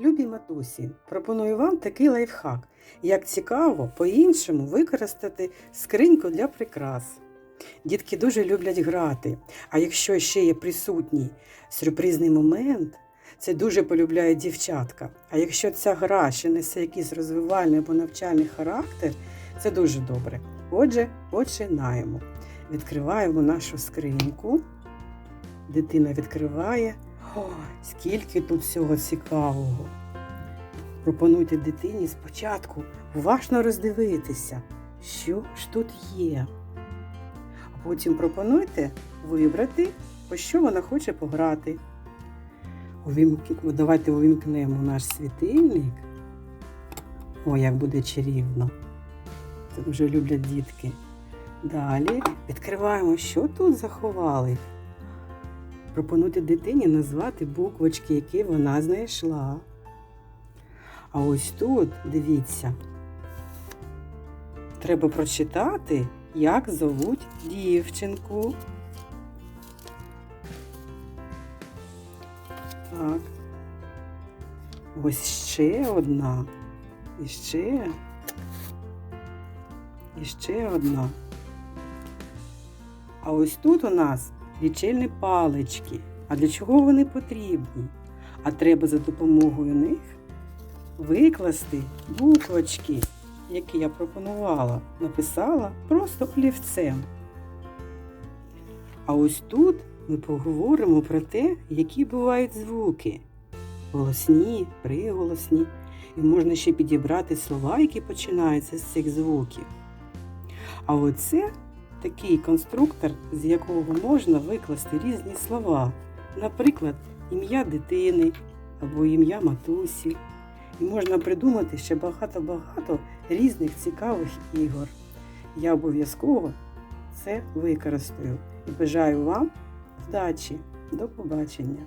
Любі матусі, пропоную вам такий лайфхак, як цікаво по-іншому використати скриньку для прикрас. Дітки дуже люблять грати, а якщо ще є присутній сюрпризний момент, це дуже полюбляють дівчатка. А якщо ця гра ще несе якийсь розвивальний або навчальний характер, це дуже добре. Отже, починаємо. Відкриваємо нашу скриньку. Дитина відкриває. О, скільки тут всього цікавого. Пропонуйте дитині спочатку уважно роздивитися, що ж тут є. А потім пропонуйте вибрати, по що вона хоче пограти. Давайте увімкнемо наш світильник. О, як буде чарівно. Це дуже люблять дітки. Далі відкриваємо, що тут заховали. Пропонуйте дитині назвати буквочки, які вона знайшла. А ось тут, дивіться, треба прочитати, як зовуть дівчинку. Так. Ось ще одна. І ще. І ще одна. А ось тут у нас лічильні палички. А для чого вони потрібні? А треба за допомогою них викласти буквочки, які я пропонувала, написала просто олівцем. А ось тут ми поговоримо про те, які бувають звуки. Голосні, приголосні. І можна ще підібрати слова, які починаються з цих звуків. А оце такий конструктор, з якого можна викласти різні слова. Наприклад, ім'я дитини або ім'я матусі. І можна придумати ще багато-багато різних цікавих ігор. Я обов'язково це використаю і бажаю вам вдачі. До побачення!